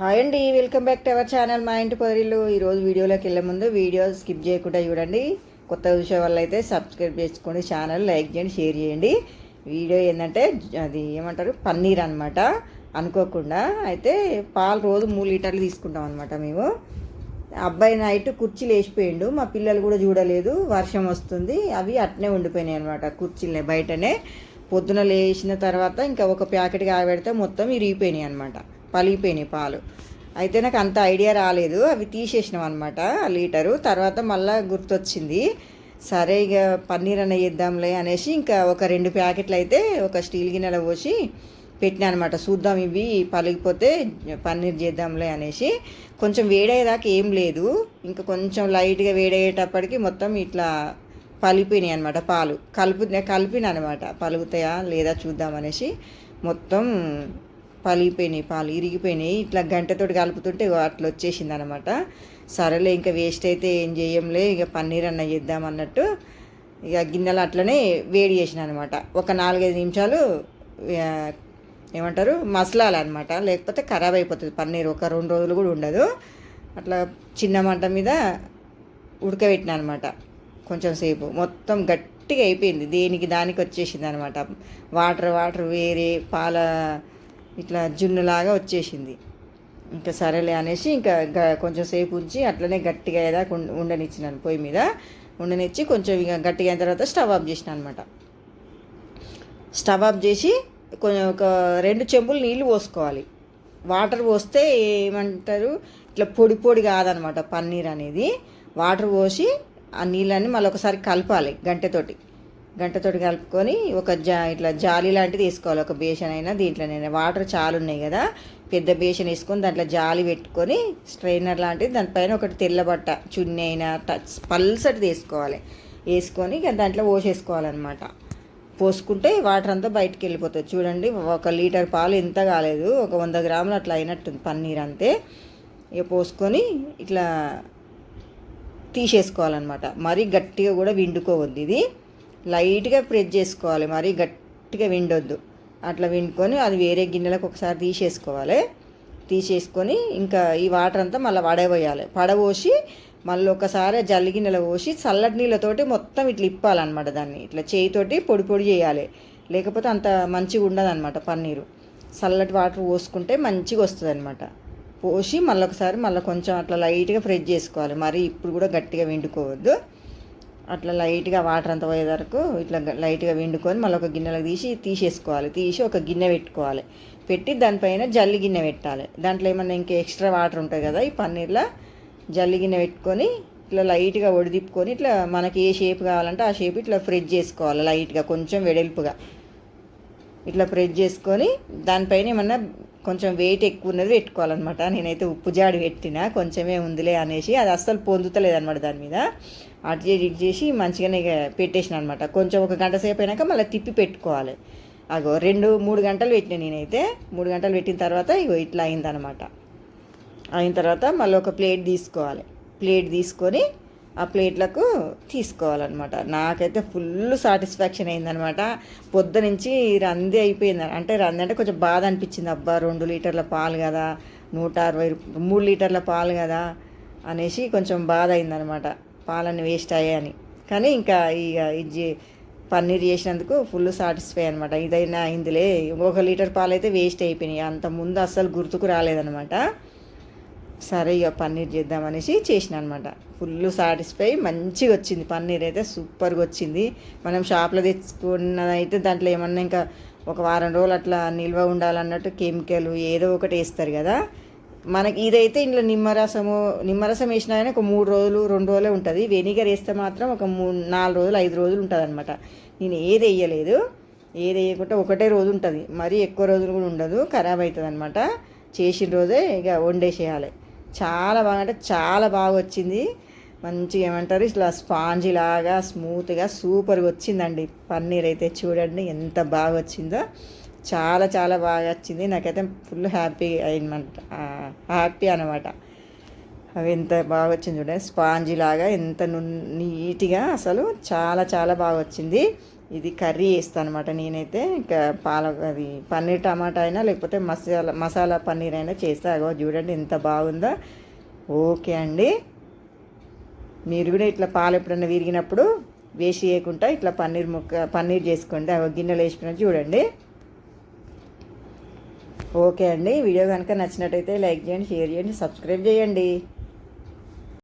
Hi అండి welcome back to our channel మా ఇంటి పొదరిల్లు. ఈరోజు వీడియోలోకి వెళ్ళే ముందు వీడియో స్కిప్ చేయకుండా చూడండి. కొత్త చూసే వాళ్ళు అయితే సబ్స్క్రైబ్ చేసుకోండి ఛానల్ లైక్ చేయండి షేర్ చేయండి. వీడియో ఏంటంటే అది ఏమంటారు పన్నీర్ అనమాట అనుకోకుండా అయితే పాలు రోజు మూడు లీటర్లు తీసుకుంటాం అనమాట మేము. అబ్బాయి నైట్ కుర్చీలు వేసిపోయిండు మా పిల్లలు కూడా చూడలేదు వర్షం వస్తుంది అవి అట్నే ఉండిపోయినాయి అనమాట కుర్చీలే బయటనే. పొద్దున లేచిన తర్వాత ఇంకా ఒక ప్యాకెట్ ఆగబెడితే మొత్తం ఇరిగిపోయినాయి అనమాట పలిగిపోయినాయి పాలు. అయితే నాకు అంత ఐడియా రాలేదు. అవి తీసేసినాం అనమాట లీటరు. తర్వాత మళ్ళీ గుర్తొచ్చింది సరే ఇక పన్నీర్ అన్న చేద్దాంలే అనేసి ఇంకా ఒక రెండు ప్యాకెట్లు అయితే ఒక స్టీల్ గిన్నెలో పోసి పెట్టినా అనమాట చూద్దాం ఇవి పలిగిపోతే పన్నీర్ చేద్దాంలే అనేసి. కొంచెం వేడయ్యేదాకా ఏం లేదు. ఇంకా కొంచెం లైట్గా వేడయ్యేటప్పటికి మొత్తం ఇట్లా పలిపోయినాయి అనమాట పాలు. కలుపు కలిపిన అనమాట పలుగుతాయా లేదా చూద్దాం అనేసి మొత్తం పలిగిపోయినాయి పాలు ఇరిగిపోయినాయి. ఇట్లా గంటతోటి కలుపుతుంటే అట్లా వచ్చేసింది అనమాట సరేలే ఇంకా వేస్ట్ అయితే ఏం చేయంలే ఇక పన్నీర్ అన్న చేద్దాం అన్నట్టు ఇక గిన్నెలు అట్లనే వేడి చేసిన అనమాట ఒక నాలుగైదు నిమిషాలు ఏమంటారు మసలాలి అనమాట లేకపోతే ఖరాబ్ అయిపోతుంది పన్నీర్. ఒక రెండు రోజులు కూడా ఉండదు. అట్లా చిన్న మంట మీద ఉడకబెట్టిన అనమాట కొంచెం సేపు. మొత్తం గట్టిగా అయిపోయింది. దేనికి దానికి వచ్చేసింది అనమాట వాటర్ వాటర్ వేరే పాల ఇట్లా జున్నులాగా వచ్చేసింది. ఇంకా సరేలే అనేసి ఇంకా గ- కొంచెం సేపు ఉంచి అట్లనే గట్టిగా అయ్యేదాకా ఉండనిచ్చినాను పొయ్యి మీద. ఉండనిచ్చి కొంచెం ఇక గట్టిగా అయిన తర్వాత స్టవ్ ఆఫ్ చేసిన అనమాట స్టవ్ ఆఫ్ చేసి కొంచెం ఒక రెండు చెంబులు నీళ్ళు పోసుకోవాలి. వాటర్ పోస్తే ఏమంటారు ఇట్లా పొడి పొడి కాదనమాట పన్నీర్ అనేది. వాటర్ పోసి ఆ నీళ్ళని మళ్ళీ ఒకసారి కలపాలి గంటతోటి గంటతోటి కలుపుకొని ఒక జా ఇట్లా జాలి లాంటిది వేసుకోవాలి. ఒక బేషన్ అయినా దీంట్లోనైనా. వాటర్ చాలా ఉన్నాయి కదా. పెద్ద బేషన్ వేసుకొని దాంట్లో జాలి పెట్టుకొని స్ట్రైనర్ లాంటిది దానిపైన ఒకటి తెల్లబట్ట చున్నీ అయినా టచ్ పల్సటి వేసుకోవాలి. వేసుకొని ఇక దాంట్లో పోసేసుకోవాలన్నమాట. పోసుకుంటే వాటర్ అంతా బయటికి వెళ్ళిపోతుంది. చూడండి ఒక లీటర్ పాలు ఎంత కాలేదు. ఒక వంద గ్రాములు అట్లా అయినట్టుంది పన్నీర్ అంతే. ఇక పోసుకొని ఇట్లా తీసేసుకోవాలన్నమాట. మరీ గట్టిగా కూడా విండుకోవద్దు ఇది. లైట్గా ప్రెస్ చేసుకోవాలి. మరీ గట్టిగా విండొద్దు. అట్లా విండుకొని అది వేరే గిన్నెలకు ఒకసారి తీసేసుకోవాలి. తీసేసుకొని ఇంకా ఈ వాటర్ అంతా మళ్ళీ వడబోయాలి పడబోసి మళ్ళీ ఒకసారి జల్లి గిన్నెలో పోసి చల్లటి నీళ్ళతోటి మొత్తం ఇట్లా ఇప్పాలన్నమాట దాన్ని. ఇట్లా చేయితోటి పొడి పొడి చేయాలి. లేకపోతే అంత మంచిగా ఉండదు అనమాట పన్నీరు. చల్లటి వాటర్ పోసుకుంటే మంచిగా వస్తుంది అనమాట పోసి మళ్ళీ ఒకసారి మళ్ళీ కొంచెం అట్లా లైట్గా ఫ్రెష్ చేసుకోవాలి. మరి ఇప్పుడు కూడా గట్టిగా విండుకోవద్దు. అట్లా లైట్గా వాటర్ అంతా పోయే వరకు ఇట్లా లైట్గా విండుకొని మళ్ళీ ఒక గిన్నెలకు తీసి తీసేసుకోవాలి. తీసి ఒక గిన్నె పెట్టుకోవాలి. పెట్టి దానిపైన జల్లి గిన్నె పెట్టాలి. దాంట్లో ఏమన్నా ఇంకా ఎక్స్ట్రా వాటర్ ఉంటుంది కదా ఈ పన్నీర్లో జల్లి గిన్నె పెట్టుకొని ఇట్లా లైట్గా ఒడిదిప్పుకొని ఇట్లా మనకి ఏ షేప్ కావాలంటే ఆ షేప్ ఇట్లా ఫ్రెష్ చేసుకోవాలి లైట్గా కొంచెం వెడల్పుగా. ఇట్లా ప్రెస్ చేసుకొని దానిపైన ఏమన్నా కొంచెం వెయిట్ ఎక్కువ ఉన్నది పెట్టుకోవాలన్నమాట. నేనైతే ఉప్పు జాడి పెట్టిన కొంచెమే ఉందిలే అనేసి అది అస్సలు పొందుతలేదు అనమాట దాని మీద. అటు చేసి ఇటు చేసి మంచిగానే ఇక పెట్టేసిన అనమాట కొంచెం ఒక గంట సేపు అయినాక మళ్ళీ తిప్పి పెట్టుకోవాలి. అగో రెండు మూడు గంటలు పెట్టిన నేనైతే. మూడు గంటలు పెట్టిన తర్వాత ఇగో ఇట్లా అయిందనమాట అయిన తర్వాత మళ్ళీ ఒక ప్లేట్ తీసుకోవాలి. ప్లేట్ తీసుకొని ఆ ప్లేట్లకు తీసుకోవాలన్నమాట. నాకైతే ఫుల్ సాటిస్ఫాక్షన్ అయిందనమాట పొద్దు నుంచి రంది అయిపోయింది. అంటే రంది అంటే కొంచెం బాధ అనిపించింది. అబ్బా రెండు లీటర్ల పాలు కదా నూట అరవై మూడు లీటర్ల పాలు కదా అనేసి కొంచెం బాధ అయిందనమాట పాలన్నీ వేస్ట్ అయ్యాయని కానీ ఇంకా ఇక ఇది పన్నీర్ చేసినందుకు ఫుల్ సాటిస్ఫై అనమాట ఇదైనా అయిందిలే ఒక లీటర్ పాలు అయితే వేస్ట్ అయిపోయినాయి. అంత ముందు అస్సలు గుర్తుకు రాలేదనమాట సరే ఇక పన్నీర్ చేద్దామనేసి చేసిన అనమాట ఫుల్ సాటిస్ఫై మంచిగా వచ్చింది. పన్నీర్ అయితే సూపర్గా వచ్చింది. మనం షాప్లో తెచ్చుకున్నదైతే దాంట్లో ఏమన్నా ఇంకా ఒక వారం రోజులు అట్లా నిల్వ ఉండాలన్నట్టు కెమికల్ ఏదో ఒకటి వేస్తారు కదా. మనకి ఇదైతే ఇంట్లో నిమ్మరసము నిమ్మరసం వేసినా కానీ ఒక మూడు రోజులు రెండు రోజులే ఉంటుంది. వెనిగర్ వేస్తే మాత్రం ఒక మూడు నాలుగు రోజులు ఐదు రోజులు ఉంటుంది అనమాట నేను ఏది వేయలేదు. ఏది వేయకుండా ఒకటే రోజు ఉంటుంది. మరీ ఎక్కువ రోజులు కూడా ఉండదు. ఖరాబ్ అవుతుంది అనమాట చేసిన రోజే ఇక వండేసేయాలి. చాలా బాగా అంటే చాలా బాగా వచ్చింది. మంచిగా ఏమంటారు ఇట్లా స్పాంజీ లాగా స్మూత్గా సూపర్గా వచ్చిందండి. పన్నీర్ అయితే చూడండి ఎంత బాగా వచ్చిందో. చాలా చాలా బాగా వచ్చింది. నాకైతే ఫుల్ హ్యాపీ అయిందన్నమాట హ్యాపీ అనమాట. అవి ఎంత బాగా వచ్చింది చూడండి. స్పాంజీ లాగా ఎంత ను నీట్గా అసలు చాలా చాలా బాగా వచ్చింది. ఇది కర్రీ వేస్తాను అనమాట నేనైతే. ఇంకా పాల అది పన్నీర్ టమాటా అయినా లేకపోతే మసాలా మసాలా పన్నీర్ అయినా చేస్తా. అగో చూడండి ఎంత బాగుందో. ఓకే అండి. మీరు కూడా ఇట్లా పాలు ఎప్పుడైనా విరిగినప్పుడు వేసి వేయకుండా ఇట్లా పన్నీర్ ముక్క పన్నీర్ చేసుకోండి. అవి గిన్నెలు వేసుకున్న చూడండి. ఓకే అండి. వీడియో కనుక నచ్చినట్టయితే లైక్ చేయండి షేర్ చేయండి సబ్స్క్రైబ్ చేయండి.